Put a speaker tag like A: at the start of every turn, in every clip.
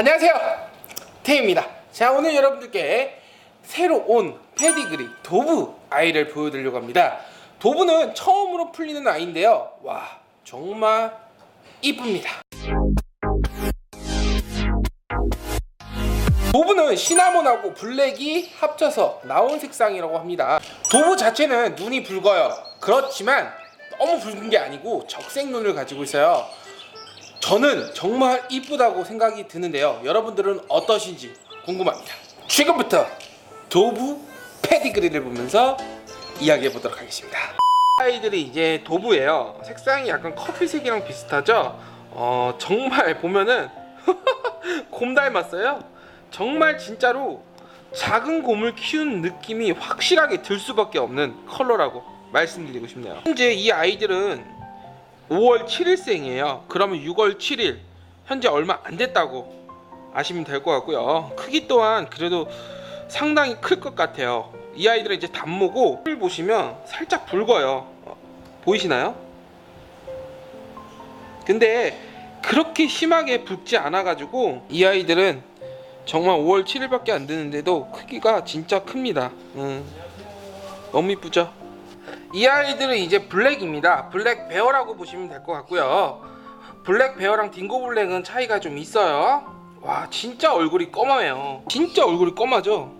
A: 안녕하세요. 태입니다. 자 오늘 여러분들께 새로 온 페디그리 도브 아이를 보여드리려고 합니다. 도브는 처음으로 풀리는 아이인데요. 와 정말 이쁩니다. 도브는 시나몬하고 블랙이 합쳐서 나온 색상이라고 합니다. 도브 자체는 눈이 붉어요. 그렇지만 너무 붉은 게 아니고 적색 눈을 가지고 있어요 저는 정말 이쁘다고 생각이 드는데요. 여러분들은 어떠신지 궁금합니다. 지금부터 도부 패디그리를 보면서 이야기해 보도록 하겠습니다. 아이들이 이제 도부예요. 색상이 약간 커피색이랑 비슷하죠? 어, 정말 보면은 곰 닮았어요. 정말 진짜로 작은 곰을 키운 느낌이 확실하게 들 수밖에 없는 컬러라고 말씀드리고 싶네요. 현재 이 아이들은 5월 7일생이에요. 그러면 6월 7일 현재 얼마 안 됐다고 아시면 될 것 같고요. 크기 또한 그래도 상당히 클 것 같아요. 이 아이들은 이제 단모고 을 보시면 살짝 붉어요. 어, 보이시나요? 근데 그렇게 심하게 붉지 않아가지고 이 아이들은 정말 5월 7일밖에 안 되는데도 크기가 진짜 큽니다. 음, 너무 이쁘죠? 이 아이들은 이제 블랙입니다. 블랙 베어라고 보시면 될 것 같고요. 블랙 베어랑 딩고 블랙은 차이가 좀 있어요. 와 진짜 얼굴이 검어요. 진짜 얼굴이 검하죠.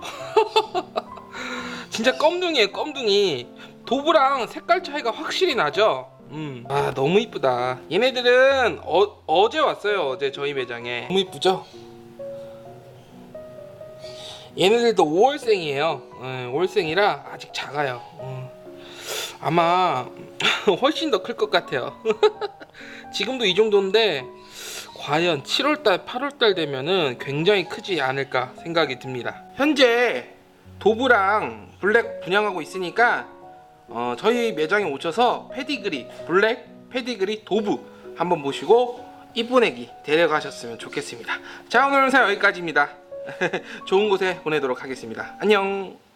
A: 진짜 껌둥이에요 껌둥이. 도브랑 색깔 차이가 확실히 나죠. 음. 아 너무 이쁘다. 얘네들은 어, 어제 왔어요. 어제 저희 매장에. 너무 이쁘죠? 얘네들도 5월생이에요. 5월생이라 아직 작아요. 음. 아마 훨씬 더 클 것 같아요. 지금도 이 정도인데 과연 7월달, 8월달 되면은 굉장히 크지 않을까 생각이 듭니다. 현재 도브랑 블랙 분양하고 있으니까 어, 저희 매장에 오셔서 페디그리 블랙, 페디그리 도브 한번 보시고 이쁜 애기 데려가셨으면 좋겠습니다. 자 오늘 영상 여기까지입니다. 좋은 곳에 보내도록 하겠습니다. 안녕.